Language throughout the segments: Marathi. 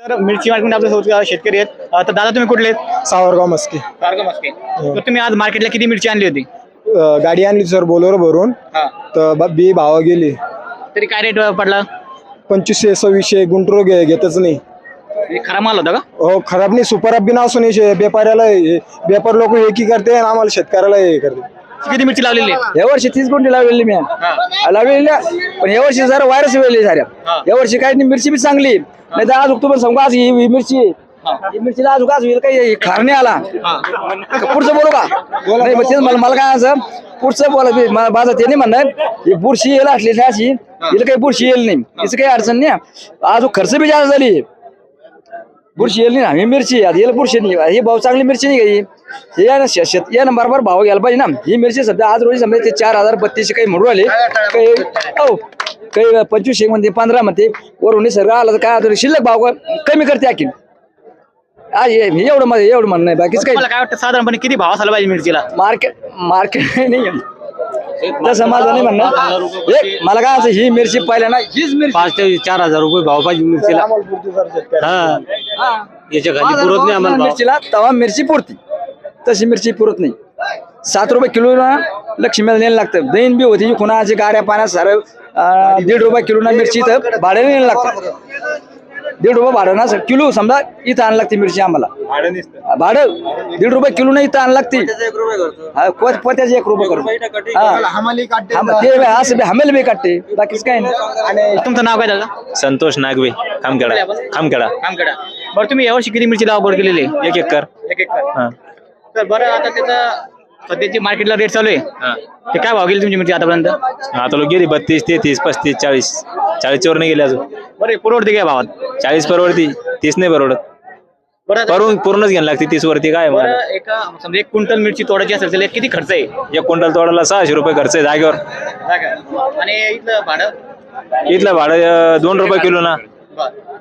तर मिरची मार्केट आपल्यासोबत शेतकरी आहेत. तर दादा तुम्ही कुठले आहेत? सावरगाव मस्की. मस्के. तर तुम्ही आज मार्केटला किती मिरची आणली होती? अ, गाडी आणली सर बोलोर भरून. हा. तर ब- बी भावा गेली. तरी काय रेट पडला? पंचवीसशे सव्वीसशे गुंटरो घे घेतच नाही. हे खरा माल होता का? हो खराब नाही सुपर बी नसून हे व्यापाऱ्याला हे- व्यापार लोक हे की करते आणि आम्हाला शेतकऱ्याला हे करते. किती मिरची लावलेली आहे? या वर्षी तीस गुंठी लावलेली मी. हा. लावलेली पण या वर्षी जरा व्हायरस वेळली साऱ्या हा. या वर्षी काय नाही मिरची बी चांगली. नाही तर आज तुम्हाला सांगू आज ही ही मिरची. ही. मिरचीला आज आज होईल काही खार नाही आला पुढचं बोलू का? नाही मग तेच मला मला काय असं पुढचं बोला बी, मला माझं ते नाही म्हणणार ही बुरशी येईल असली अशी. हिला काही बुरशी येईल नाही. हिचं काही अडचण नाही. आज खर्च बी जास्त झाली. बुरशी येईल नाही ना. ही मिरची आता याला बुरशी नाही. ही भाव चांगली मिरची नाही ही? हे या ना शे- शेत या ना बरोबर भाव घ्यायला पाहिजे ना. ही मिरची सध्या आज रोजी समजा ते चार हजार बत्तीसशे काही म्हणून आले काही हो. काही पंचवीसशे मध्ये पंधरा मध्ये वरून सर आला तर काय आता शिल्लक भाव कमी करते आज हे हे एवढं मध्ये एवढं म्हणणं आहे. बाकीच काही काय वाटतं साधारणपणे किती भाव असायला पाहिजे मिरचीला? मार्केट मार्केट नाही तसं माझं नाही म्हणणं एक मला काय असं ही मिरची पाहिल्या ना हीच मिरची. पाच ते चार हजार रुपये भाव पाहिजे मिरचीला. हा. याच्या खाली पुरत नाही आम्हाला भाव. मिरचीला तवा मिरची पुरती. तशी मिरची पुरत नाही. सात रुपये किलो ना लक्ष्मीला न्यायला लागतं. दैन बी होती कुणाची गाड्या पाण्यात सारं अं, दीड रुपये किलो ना मिरची इथं भाड्याने न्यायला लागतं. दीड रुपये भाडं ना किलो समजा इथं आणायला लागते मिरची आम्हाला. भाडं दीड रुपये किलो ना इथं आणायला लागते. हा, पोत- पोत्याचे एक रुपये करतो. हा. हा, मग ते बी असं बी हमेल बी काटते बाकीच काय नाही. तुमचं नाव काय दादा? संतोष नागवे खामखेडा. खामखेडा. कामकडा बरं तुम्ही यावर्षी किती मिरची लागवड केलेली आहे? एक एकर. एक एक हा. तर बरं आता त्याचा सध्याची मार्केटला रेट चालू आहे. हा. ते काय भाव गेली तुमची मिरची आतापर्यंत? आता लोक गेली बत्तीस तेहतीस पस्तीस चाळीस. चाळीसच्या वर नाही गेले अजून. बरं परवडते काय भावात? चाळीस परवडती तीस नाही परवडत. बरं आता- करून पूर्णच घ्यायला लागते तीस वरती काय मग? बरं एका समजा एक क्विंटल मिरची तोडायची असेल त्याला किती खर्च आहे? एक क्विंटल तोडायला सहाशे रुपये खर्च आहे जागेवर. आणि इथलं भाडं? इथलं भाडं अं, दोन रुपये किलो ना.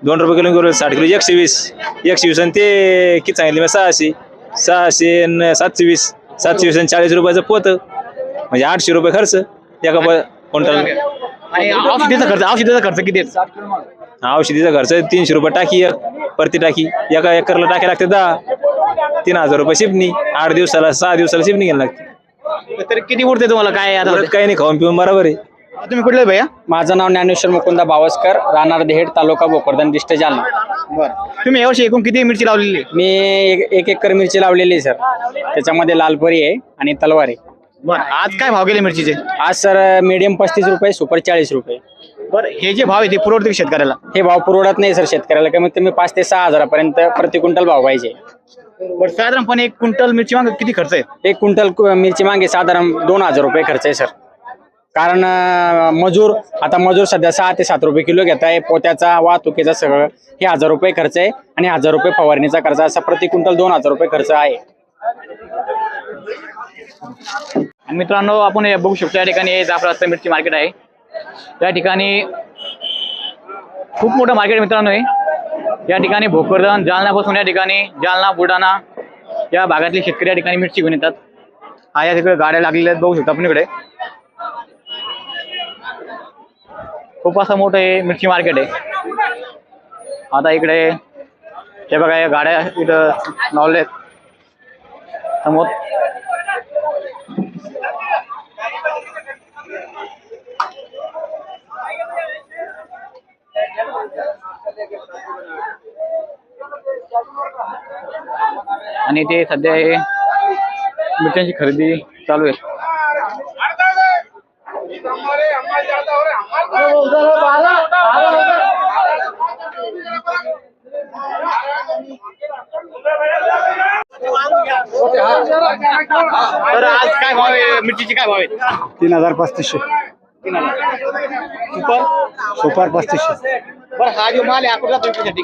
दोन रुपये किलो किलो साठ किलो एकशे वीस. एकशे वीस आणि ते किती सांगितले मी सहाशे. सहाशे सातशे वीस. सातशे वीस आणि चाळीस रुपयाचं पोत. म्हणजे आठशे रुपये खर्च एका क्विंटल. आणि औषधीचा खर्च औषधीचा खर्च किती आहे औषधीचा खर्च तीनशे रुपये टाकी एक प्रति टाकी. एका एकरला टाकी लागते दहा तीन हजार रुपये शिपणी. आठ दिवसाला सहा दिवसाला शिपणी घ्यायला लागते. तर किती उरते तुम्हाला? काय आता परत काही नाही खाऊन पिऊन बरोबर आहे. तुम्ही कुठले भैया? माझं नाव ज्ञानेश्वर मुकुंदा बावस्कर राहणार देहेड तालुका भोकरदन दिष्ट जालना. बरं. तुम्ही यावर्षी एकूण किती मिरची लावलेली आहे? मी एक एक एकर मिरची लावलेली आहे सर. त्याच्यामध्ये लालपरी आहे आणि तलवार आहे. बरं आज काय भाव गेले मिरचीचे? आज सर मीडियम पस्तीस रुपये सुपर चाळीस रुपये. बरं हे जे भाव आहे ते पुरवडते का शेतकऱ्याला? हे भाव पुरवडत नाही सर शेतकऱ्याला. कमीत कमी पाच ते सहा हजारापर्यंत प्रति क्विंटल भाव पाहिजे. बरं साधारणपणे एक क्विंटल मिरची माग किती खर्च आहे? एक क्विंटल कु- मिरची मागे साधारण दोन हजार रुपये खर्च आहे सर. कारण अं, मजूर आता मजूर सध्या सहा ते सात रुपये किलो घेत आहे. पोत्याचा वाहतुकीचा सगळं हे हजार रुपये खर्च आहे आणि हजार रुपये फवारणीचा खर्च असा प्रति क्विंटल दोन हजार रुपये खर्च आहे. मित्रांनो आपण हे बघू शकतो या ठिकाणी हे रस्ता मिरची मार्केट आहे. या ठिकाणी खूप मोठं मार्केट मित्रांनो आहे या ठिकाणी भोकरदन जालनापासून या ठिकाणी जालना बुलढाणा या भागातले शेतकरी या ठिकाणी मिरची घेऊन येतात. हा या तिकडे गाड्या लागलेल्या आहेत बघू शकतो आपण इकडे. खूप असं मोठं हे मिरची मार्केट आहे. आता इकडे हे बघा या गाड्या इथं लावल्या आहेत. समोर आणि ते सध्या हे मिरच्यांची खरेदी चालू आहे. तर आज काय भाव आहे? मिरचीचे काय भाव आहेत तीन हजार पस्तीसशे. सुपर? सुपर पस्तीसशे. बरं हा जो माल आहे कुठला विक्रीसाठी